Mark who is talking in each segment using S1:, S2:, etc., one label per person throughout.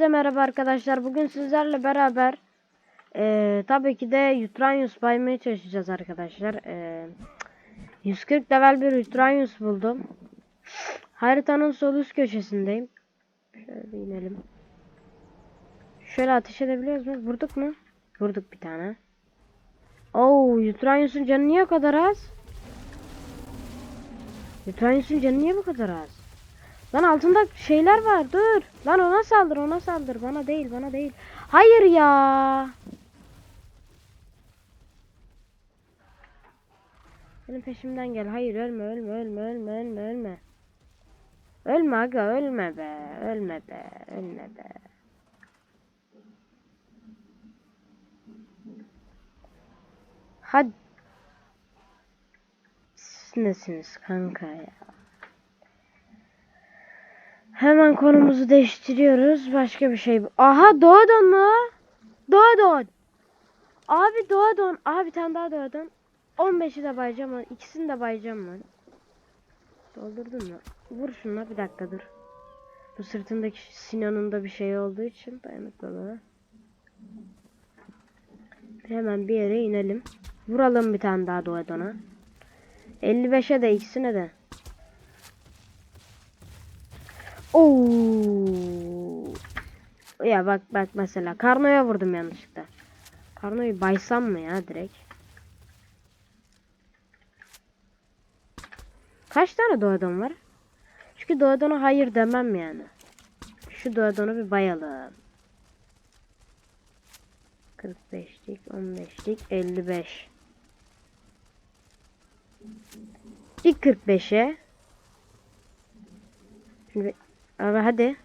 S1: Hepinize merhaba arkadaşlar. Bugün sizlerle beraber eee, tabii ki de Yutranius baymaya çalışacağız arkadaşlar. Eee, 140 level bir Yutranius buldum. Haritanın sol üst köşesindeyim. Şöyle inelim. Şöyle ateş edebiliyoruz mu? Vurduk mu? Vurduk bir tane. Oo, Yutranius'un canı niye o kadar az? Yutranius'un canı niye bu kadar az? Lan altında şeyler var. Dur. Lan ona saldır, ona saldır. Bana değil, bana değil. Hayır ya. Benim peşimden gel. Hayır ölme, ölme, ölme, ölme, ölme, ölme. Ölme aga, ölme be. Ölme be, ölme be. Hadi. Siz nesiniz kanka ya? Hemen konumuzu değiştiriyoruz. Başka bir şey. Aha Doğadon mu? Doğadon. Abi Doğadon. Aha bir tane daha Doğadon. 15'i de bayacağım. İkisini de bayacağım ben. Doldurdun mu? Vur şuna bir dakika dur. Bu sırtındaki Sinan'ın da bir şey olduğu için dayanıklılığı. Hemen bir yere inelim. Vuralım bir tane daha Doğadon'a. 55'e de ikisine de. Oo. Ya bak bak mesela Karno'ya vurdum yanlışlıkla. Karno'yu baysam mı ya direkt? Kaç tane doğadon var? Çünkü doğadona hayır demem yani. Şu doğadonu bir bayalım. 45'lik, 15'lik, 55. İlk 45'e. Şimdi Abi hadi.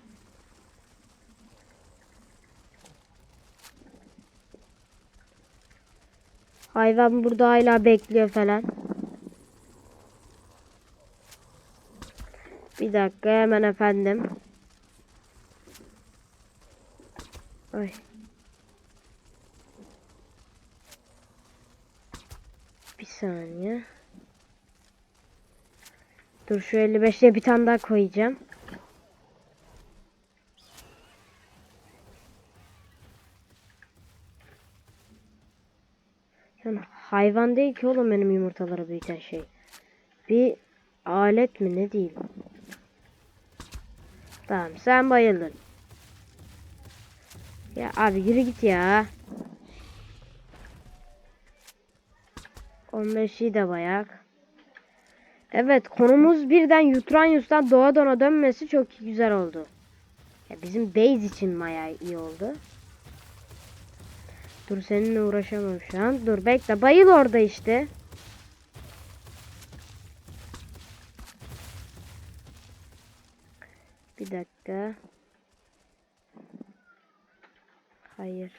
S1: Hayvan burada hala bekliyor falan. Bir dakika hemen efendim. Ay. Bir saniye. Dur şu 55'e bir tane daha koyacağım. Yani hayvan değil ki oğlum benim yumurtaları büyüten şey. Bir alet mi ne değil. Tamam sen bayıldın. Ya abi yürü git ya. 15'i de bayak. Evet konumuz birden Yutranyus'tan Doğa Dona dönmesi çok güzel oldu. Ya bizim base için maya iyi oldu. Dur seninle uğraşamam şu an. Dur bekle bayıl orada işte. Bir dakika. Hayır.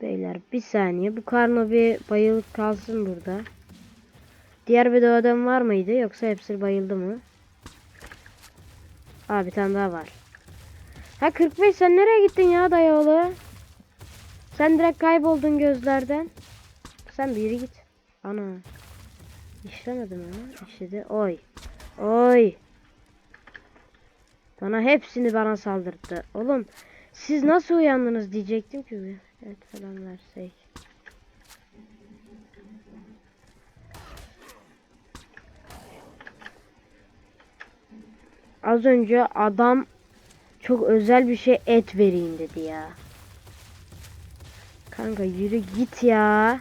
S1: Beyler bir saniye. Bu karno bir bayılıp kalsın burada. Diğer bir adam var mıydı yoksa hepsi bayıldı mı? Aa bir tane daha var. Ha 45 sen nereye gittin ya dayıoğlu? Sen direkt kayboldun gözlerden. Sen bir git. Ana. İşlemedim ama. İşledi. Oy. Oy. Bana hepsini bana saldırdı. Oğlum siz nasıl uyandınız diyecektim ki. Evet falan versek. Az önce adam çok özel bir şey et vereyim dedi ya. Kanka yürü git ya.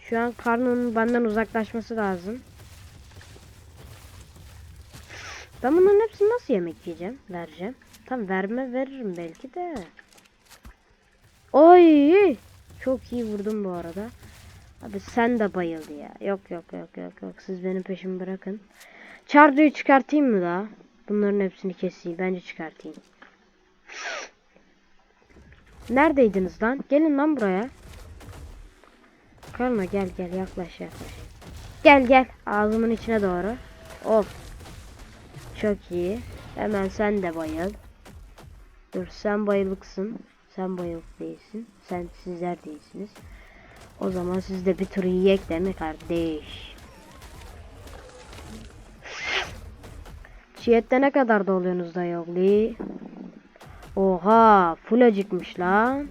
S1: Şu an karnının benden uzaklaşması lazım. Ben bunların hepsini nasıl yemek yiyeceğim? Vereceğim. Tam verme veririm belki de. Oy! Çok iyi vurdum bu arada. Abi sen de bayıldı ya. Yok yok yok yok yok. Siz benim peşimi bırakın. Çardoyu çıkartayım mı daha? Bunların hepsini keseyim. Bence çıkartayım. Neredeydiniz lan? Gelin lan buraya. Karma gel gel yaklaş yaklaş. Gel gel ağzımın içine doğru. Of. Çok iyi. Hemen sen de bayıl. Dur sen bayılıksın. Sen bayılık değilsin. Sen sizler değilsiniz. O zaman siz de bir tur yiyek değil mi kardeş? Çiğette ne kadar doluyorsunuz da yogli? Oha, full acıkmış lan.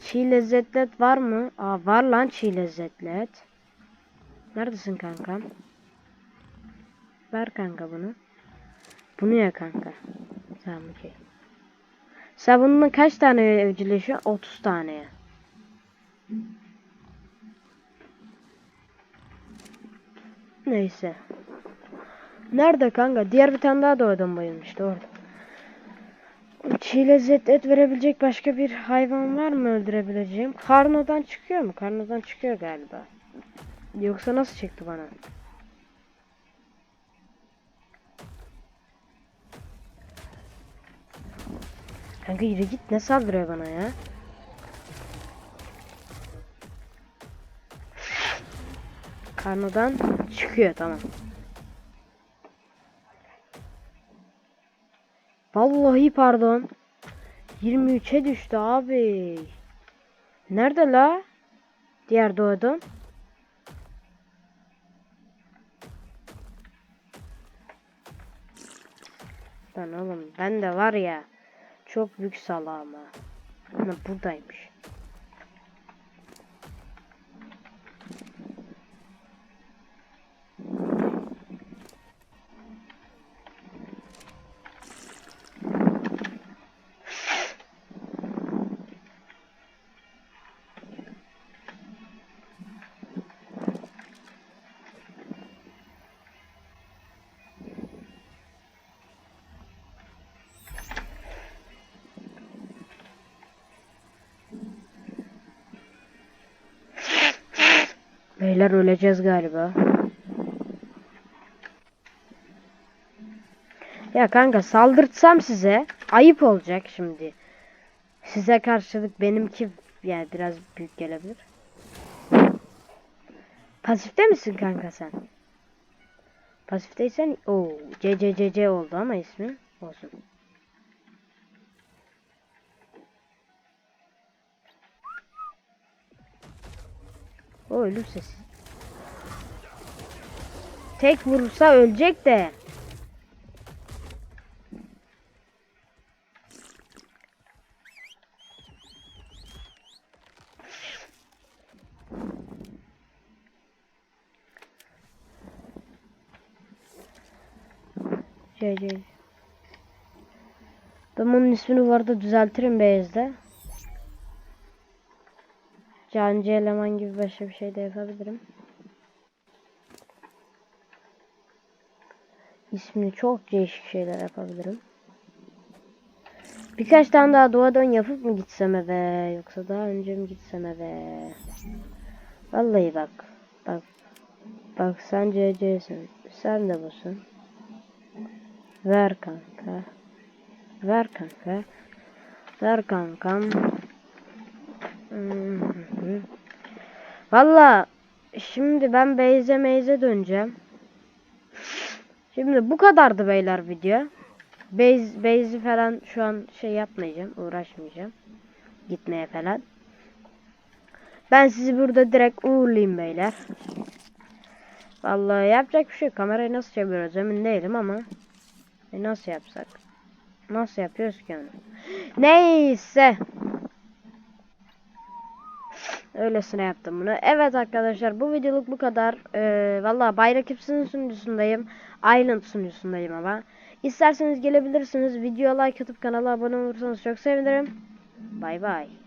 S1: Çiğ lezzetlet var mı? Aa var lan çiğ lezzetlet. Neredesin kankam? Ver kanka bunu. Bunu ya kanka. Tamam okey. Sen bununla kaç tane evcilleşiyorsun? 30 taneye. Neyse. Nerede kanka? Diğer bir tane daha doğdum bayılmıştı orada. Çiğ lezzet et verebilecek başka bir hayvan var mı öldürebileceğim? Karnodan çıkıyor mu? Karnodan çıkıyor galiba. Yoksa nasıl çıktı bana? Kanka yürü git ne saldırıyor bana ya? Karnodan çıkıyor tamam. Vallahi pardon. 23'e düştü abi. Nerede la? Diğer doğdum. Lan oğlum ben de var ya çok büyük salağım ha. Ana buradaymış. Beyler öleceğiz galiba. Ya kanka saldırtsam size ayıp olacak şimdi. Size karşılık benimki yani biraz büyük gelebilir. Pasifte misin kanka sen? Pasifteysen o CCCC oldu ama ismi olsun. O ölür sesi. Tek vurursa ölecek de. Şey, şey. Ben bunun ismini arada düzeltirim Beyaz'da. Cancı eleman gibi başka bir şey de yapabilirim. İsmini çok değişik şeyler yapabilirim. Birkaç tane daha doğadan yapıp mı gitsem eve yoksa daha önce mi gitsem eve? Vallahi bak. Bak. Bak sen CC'sin. Sen de busun. Ver kanka. Ver kanka. Ver kankam. Hmm. Valla şimdi ben Beyze Meyze döneceğim. Şimdi bu kadardı beyler video. Beyz, Beyzi falan şu an şey yapmayacağım. Uğraşmayacağım. Gitmeye falan. Ben sizi burada direkt uğurlayayım beyler. Vallahi yapacak bir şey yok. Kamerayı nasıl çeviriyoruz emin değilim ama. E nasıl yapsak? Nasıl yapıyoruz ki onu? Neyse. Öylesine yaptım bunu. Evet arkadaşlar bu videoluk bu kadar. Ee, Valla Bayrak Hepsinin sunucusundayım. Island sunucusundayım ama. İsterseniz gelebilirsiniz. Videoya like atıp kanala abone olursanız çok sevinirim. Bay bay.